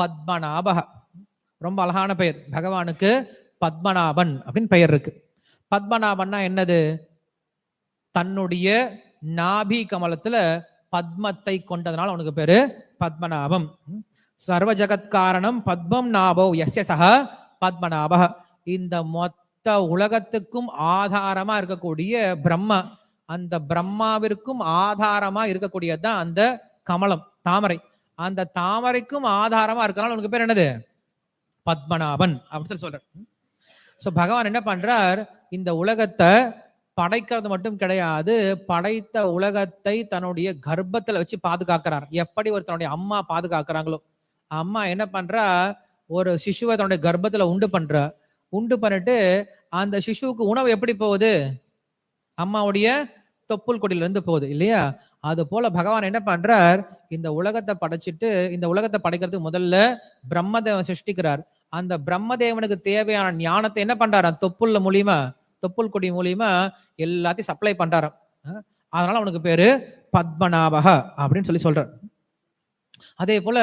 பத்மநாபக ரொம்ப அழகான பெயர். பகவானுக்கு பத்மநாபன் அப்படின்னு பெயர் இருக்கு. பத்மநாபன்னா என்னது? தன்னுடைய நாபி கமலத்துல பத்மத்தை கொண்டதுனால அவனுக்கு பேரு பத்மநாபம். ம். சர்வ ஜகத்காரணம் பத்மம் நாபோ எஸ்ய சக பத்மநாபக இந்த மொத்த உலகத்துக்கும் ஆதாரமா இருக்கக்கூடிய பிரம்ம அந்த பிரம்மாவிற்கும் ஆதாரமா இருக்கக்கூடியதுதான் அந்த கமலம் தாமரை. அந்த தாமரைக்கும் ஆதாரமா இருக்கனால உனக்கு பேர் என்னது? பத்மநாபன் அப்படின்னு சொல்லி சொல்றார். சோ பகவான் என்ன பண்றார்? இந்த உலகத்தை படைக்கிறது மட்டும் கிடையாது படைத்த உலகத்தை தன்னுடைய கர்ப்பத்துல வச்சு பாதுகாக்கிறார். எப்படி ஒரு தன்னுடைய அம்மா பாதுகாக்கிறாங்களோ. அம்மா என்ன பண்றா? ஒரு சிசுவை தன்னுடைய கர்ப்பத்துல உண்டு பண்ற. உண்டு பண்ணிட்டு அந்த சிசுவுக்கு உணவு எப்படி போகுது? அம்மாவுடைய தொப்புள் கொடியில இருந்து போகுது இல்லையா? அது போல பகவான் என்ன பண்றார்? இந்த உலகத்தை படைச்சிட்டு இந்த உலகத்தை படைக்கிறதுக்கு முதல்ல பிரம்மதேவன் சிருஷ்டிக்கிறார். அந்த பிரம்மதேவனுக்கு தேவையான ஞானத்தை என்ன பண்றாராம்? தொப்புள்ள மூலியமா தொப்புள் கொடி மூலியமா எல்லாத்தையும் சப்ளை பண்றாராம். அதனால அவனுக்கு பேரு பத்மநாபக அப்படின்னு சொல்லி சொல்றார். அதே போல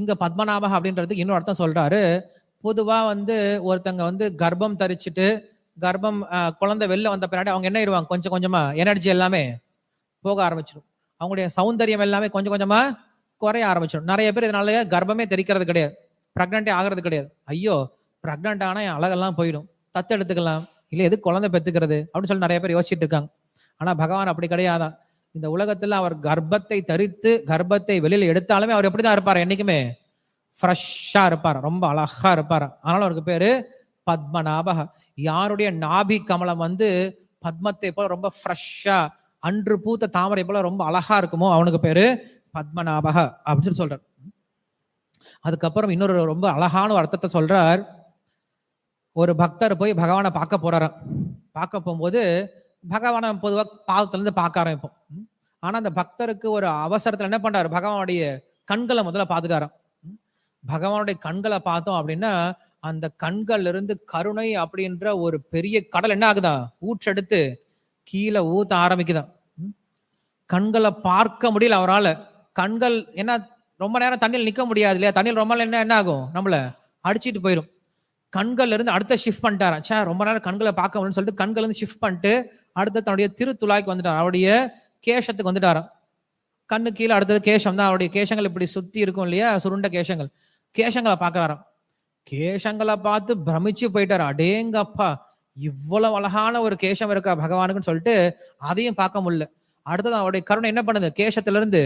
இங்க பத்மநாபக அப்படின்றதுக்கு இன்னொரு அர்த்தம் சொல்றாரு. பொதுவா வந்து ஒருத்தங்க வந்து கர்ப்பம் தரிச்சிட்டு கர்ப்பம் குழந்தை வெளில வந்த பின்னாடி அவங்க என்ன ஆயிடுவாங்க? கொஞ்சம் கொஞ்சமா எனர்ஜி எல்லாமே போக ஆரம்பிச்சிடும் அவங்களுடைய சௌந்தரியம் எல்லாமே கொஞ்சம் கொஞ்சமா குறைய ஆரம்பிச்சிடும். நிறைய பேர் இதனால கர்ப்பமே தெரிக்கிறது கிடையாது. ப்ரெக்னென்ட்டே ஆகிறது கிடையாது. ஐயோ ப்ரெக்னென்ட் ஆனா என் அழகெல்லாம் போயிடும். தத்து எடுத்துக்கலாம். இல்ல எது குழந்தை பெத்துக்கிறது அப்படின்னு சொல்லி நிறைய பேர் யோசிச்சுட்டு இருக்காங்க. ஆனா பகவான் அப்படி கிடையாதான் இந்த உலகத்துல அவர் கர்ப்பத்தை தரித்து கர்ப்பத்தை வெளியில எடுத்தாலுமே அவர் எப்படிதான் இருப்பார்? என்னைக்குமே ஃப்ரெஷ்ஷா இருப்பார். ரொம்ப அழகா இருப்பார். அதனால அவருக்கு பேரு பத்மநாபக. யாருடைய நாபி கமலம் வந்து பத்மத்தை போல ரொம்ப ஃப்ரெஷ்ஷா அன்று பூத்த தாமரை போல ரொம்ப அழகா இருக்குமோ அவனுக்கு பேரு பத்மநாபக அப்படின்னு சொல்றார். அதுக்கப்புறம் இன்னொரு ரொம்ப அழகான ஒரு அர்த்தத்தை சொல்றார். ஒரு பக்தர் போய் பகவானை பார்க்க போறாராம் பார்க்க போகும்போது பகவானை பொதுவாக பாதத்துல இருந்து பார்க்க ஆரம்பிப்போம். ஆனால் ஆனா அந்த பக்தருக்கு ஒரு அவசரத்துல என்ன பண்றாரு? பகவானுடைய கண்களை முதல்ல பார்த்துட்டாராம். பகவானுடைய கண்களை பார்த்தோம் அப்படின்னா அந்த கண்கள்ல இருந்து கருணை அப்படின்ற ஒரு பெரிய கடல் என்ன ஆகுதா? ஊற்றெடுத்து கீழே ஊத்த ஆரம்பிக்குதான். ம். கண்களை பார்க்க முடியல அவரால். கண்கள் என்ன ரொம்ப நேரம் தண்ணியில் நிற்க முடியாது இல்லையா? தண்ணியில் ரொம்ப நேரம் என்ன என்ன ஆகும்? நம்மள அடிச்சிட்டு போயிடும். கண்கள்ல இருந்து அடுத்த ஷிஃப்ட் பண்ணிட்டாரான் சே ரொம்ப நேரம் கண்களை பார்க்க முடியும்னு சொல்லிட்டு கண்கள் இருந்து ஷிஃப்ட் பண்ணிட்டு அடுத்து தன்னுடைய திருத்துழாய்க்கு வந்துட்டார் அவருடைய கேசத்துக்கு வந்துட்டாராம். கண்ணு கீழே அடுத்தது கேசம் தான். அவருடைய கேசங்கள் இப்படி சுத்தி இருக்கும் இல்லையா? சுருண்ட கேசங்கள் கேசங்களை பார்க்கறாராம். கேசங்களை பார்த்து பிரமிச்சு போயிட்டார் அடேங்கப்பா. இவ்வளவு அழகான ஒரு கேசம் இருக்கா பகவானுக்குன்னு சொல்லிட்டு அதையும் பார்க்க முடியல. அடுத்தது அவருடைய கருணை என்ன பண்ணுது? கேசத்துல இருந்து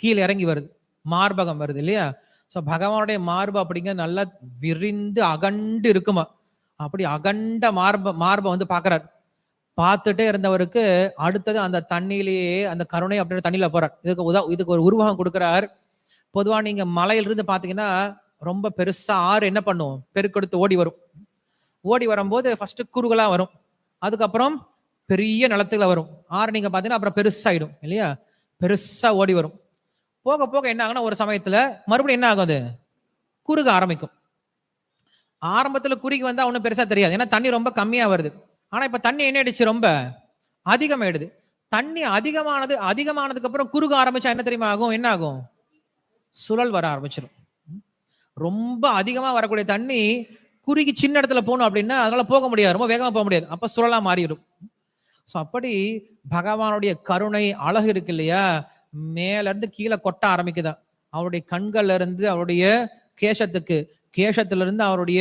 கீழே இறங்கி வருது. மார்பகம் வருது இல்லையா? ஸோ பகவானுடைய மார்பு அப்படிங்க நல்லா விரிந்து அகண்டு இருக்குமா? அப்படி அகண்ட மார்ப மார்பை வந்து பார்க்குறாரு. பார்த்துட்டே இருந்தவருக்கு அடுத்தது அந்த தண்ணியிலேயே அந்த கருணை அப்படின்ற தண்ணியில போறார். இதுக்கு உதா இதுக்கு ஒரு உருவகம் கொடுக்குறார். பொதுவாக நீங்க மலையிலிருந்து பார்த்தீங்கன்னா ரொம்ப பெருசா ஆறு என்ன பண்ணும்? பெருக்கெடுத்து ஓடி வரும். ஓடி வரும்போது ஃபர்ஸ்ட் குறுகலாக வரும். அதுக்கப்புறம் பெரிய நிலத்துல வரும். ஆறு நீங்க பாத்தீங்கன்னா அப்புறம் பெருசாயிடும் இல்லையா? பெருசா ஓடி வரும். போக போக என்ன ஆகுன்னா ஒரு சமயத்துல மறுபடியும் என்ன ஆகும் அது? குறுக ஆரம்பிக்கும். ஆரம்பத்துல குறுகி வந்தா ஒன்றும் பெருசா தெரியாது. ஏன்னா தண்ணி ரொம்ப கம்மியா வருது. ஆனா இப்ப தண்ணி என்ன ஆயிடுச்சு? ரொம்ப அதிகமாயிடுது. தண்ணி அதிகமானது அதிகமானதுக்கு அப்புறம் குறுக ஆரம்பிச்சா என்ன தெரியுமா ஆகும்? என்ன ஆகும்? சுழல் வர ஆரம்பிச்சிடும் ரொம்ப அதிகமா வரக்கூடிய தண்ணி குறுகி சின்ன இடத்துல போகணும் அப்படின்னா அதனால போக முடியாது. ரொம்ப வேகமா போக முடியாது. அப்ப சுழலா மாறிடும். சோ அப்படி பகவானுடைய கருணை அழகு இருக்கு இல்லையா? மேல இருந்து கீழே கொட்ட ஆரம்பிக்குதா? அவருடைய கண்கள்ல இருந்து அவருடைய கேசத்துக்கு கேசத்துல இருந்து அவருடைய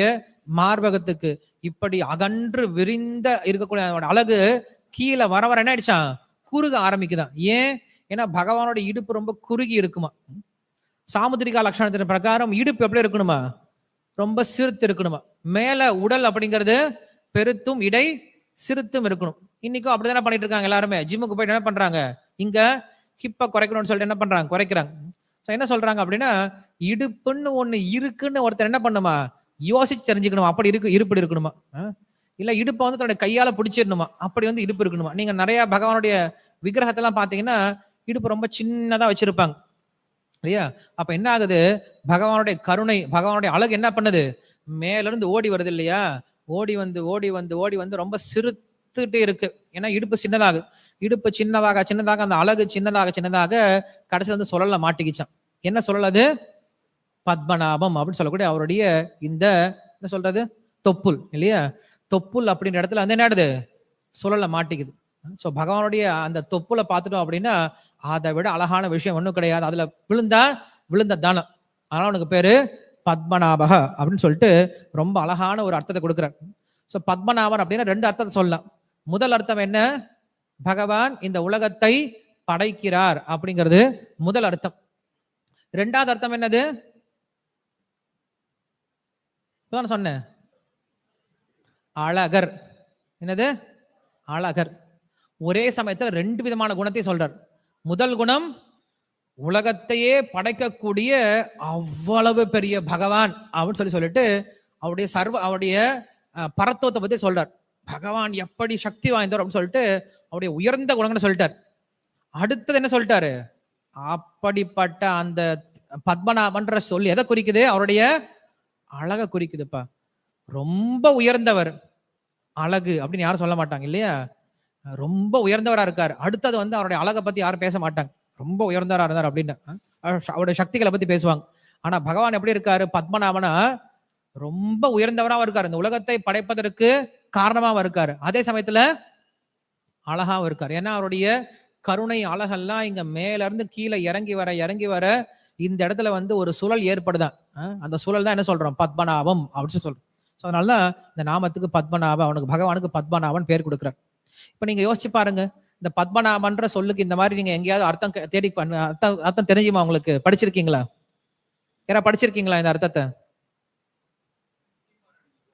மார்பகத்துக்கு இப்படி அகன்று விரிந்த இருக்கக்கூடிய அவருடைய அழகு கீழே வர வர என்ன ஆயிடுச்சான் குறுக ஆரம்பிக்குதான் ஏன்? ஏன்னா பகவானோட இடுப்பு ரொம்ப குறுகி இருக்குமா? சாமுத்திரிகா லட்சணத்தின் பிரகாரம் இடுப்பு எப்படி இருக்கணுமா? ரொம்ப சிறுத்து இருக்கணுமா? மேல உடல் அப்படிங்கிறது பெருத்தும் இடை சிறுத்தும் இருக்கணும். இன்னைக்கும் அப்படிதானே பண்ணிட்டு இருக்காங்க எல்லாருமே? ஜிம்முக்கு போயிட்டு என்ன பண்றாங்க? இங்க ஹிப்ப குறைக்கணும்னு சொல்லிட்டு என்ன பண்றாங்க? குறைக்கிறாங்க. சோ என்ன சொல்றாங்க அப்படின்னா இடுப்புன்னு ஒண்ணு இருக்குன்னு ஒருத்தர் என்ன பண்ணுமா? யோசிச்சு தெரிஞ்சுக்கணுமா? அப்படி இருக்கு இருப்பு இருக்கணுமா? இல்ல இடுப்பை வந்து தன்னுடைய கையால பிடிச்சிடணுமா? அப்படி வந்து இடுப்பு இருக்கணுமா? நீங்க நிறைய பகவானுடைய விக்கிரகத்தெல்லாம் பாத்தீங்கன்னா இடுப்பு ரொம்ப சின்னதா வச்சிருப்பாங்க. இல்லையா? அப்ப என்ன ஆகுது? பகவானுடைய கருணை பகவானுடைய அழகு என்ன பண்ணுது? மேலேருந்து ஓடி வருது இல்லையா? ஓடி வந்து ஓடி வந்து ஓடி வந்து ரொம்ப சிறுத்துட்டே இருக்கு. ஏன்னா இடுப்பு சின்னதாகு இடுப்பு சின்னதாக சின்னதாக அந்த அழகு சின்னதாக சின்னதாக கடைசியில் வந்து சுழல்ல மாட்டிக்கிச்சான். என்ன சொல்லலது பத்மநாபம் அப்படின்னு சொல்லக்கூடிய அவருடைய இந்த என்ன சொல்றது? தொப்புள் இல்லையா? தொப்புள் அப்படின்ற இடத்துல வந்து என்னடுது சுழல்ல மாட்டிக்குது. ஸோ பகவானுடைய அந்த தொப்புல பார்த்துட்டோம் அப்படின்னா அதை விட அழகான விஷயம் ஒன்றும் கிடையாது. அதுல விழுந்தா விழுந்த தானம். அதனால உனக்கு பேரு பத்மநாபக அப்படின்னு சொல்லிட்டு ரொம்ப அழகான ஒரு அர்த்தத்தை கொடுக்குறார். ஸோ பத்மநாபன் அப்படின்னா ரெண்டு அர்த்தத்தை சொல்லலாம். முதல் அர்த்தம் என்ன? பகவான் இந்த உலகத்தை படைக்கிறார் அப்படிங்கிறது முதல் அர்த்தம். ரெண்டாவது அர்த்தம் என்னது? இப்பதான் சொன்னேன். அழகர். என்னது? அழகர். ஒரே சமயத்தில் ரெண்டு விதமான குணத்தை சொல்றார். முதல் குணம் உலகத்தையே படைக்கக்கூடிய அவ்வளவு பெரிய பகவான் அப்படின்னு சொல்லி சொல்லிட்டு அவருடைய சர்வ அவருடைய பரத்துவத்தை பத்தி சொல்றார். பகவான் எப்படி சக்தி வாய்ந்தவர் அப்படின்னு சொல்லிட்டு அவருடைய உயர்ந்த குணங்கள்னு சொல்லிட்டார். அடுத்தது என்ன சொல்லிட்டாரு? அப்படிப்பட்ட அந்த பத்மநாபன்ற சொல் எதை குறிக்குது? அவருடைய அழக குறிக்குதுப்பா. ரொம்ப உயர்ந்தவர். அழகு அப்படின்னு யாரும் சொல்ல மாட்டாங்க இல்லையா? ரொம்ப உயர்ந்தவரா இருக்காரு. அடுத்தது வந்து அவருடைய அழகை பத்தி யாரும் பேச மாட்டாங்க. ரொம்ப உயர்ந்தாரா இருந்தார் அப்படின்னு. அவருடைய சக்திகளை பத்தி பேசுவாங்க. ஆனா பகவான் எப்படி இருக்காரு? பத்மநாபனா ரொம்ப உயர்ந்தவராகவும் இருக்காரு. இந்த உலகத்தை படைப்பதற்கு காரணமாகவும் இருக்காரு. அதே சமயத்துல அழகாகவும் இருக்காரு. ஏன்னா அவருடைய கருணை அழகெல்லாம் இங்க மேல இருந்து கீழே இறங்கி வர இறங்கி வர இந்த இடத்துல வந்து ஒரு சுழல் ஏற்படுதான் அந்த சுழல் தான் என்ன சொல்றோம்? பத்மநாபம் அப்படின்னு சொல்றோம். ஸோ அதனாலதான் இந்த நாமத்துக்கு பத்மநாபம் அவனுக்கு பகவானுக்கு பத்மநாபன் பேர் கொடுக்குறார். இப்போ நீங்க யோசிச்சு பாருங்க. இந்த பத்மநாபன்ற சொல்லுக்கு இந்த மாதிரி நீங்க எங்கேயாவது அர்த்தம் தேடி பண்ண அர்த்தம் அர்த்தம் தெரிஞ்சுமா உங்களுக்கு? படிச்சிருக்கீங்களா? யாரா படிச்சிருக்கீங்களா இந்த அர்த்தத்தை?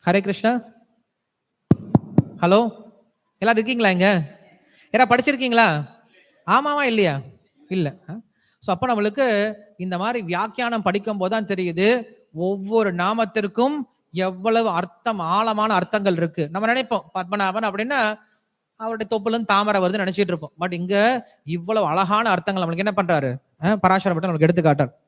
ஹரே கிருஷ்ணா. ஹலோ? எல்லாரும் இருக்கீங்களா இங்க? யாரா படிச்சிருக்கீங்களா? ஆமாவா இல்லையா? இல்ல. ஸோ அப்போ நம்மளுக்கு இந்த மாதிரி வியாக்கியானம் படிக்கும் போதுதான் தெரியுது ஒவ்வொரு நாமத்திற்கும் எவ்வளவு அர்த்தம் ஆழமான அர்த்தங்கள் இருக்கு. நம்ம நினைப்போம் பத்மநாபன் அப்படின்னா அவருடைய தொப்புலும் தாமரை வருதுன்னு நினைச்சிட்டு இருப்போம். பட் இங்க இவ்வளவு அழகான அர்த்தங்கள் நம்மளுக்கு என்ன பண்றாரு? அஹ் பட்டம் நம்மளுக்கு எடுத்து காட்டார்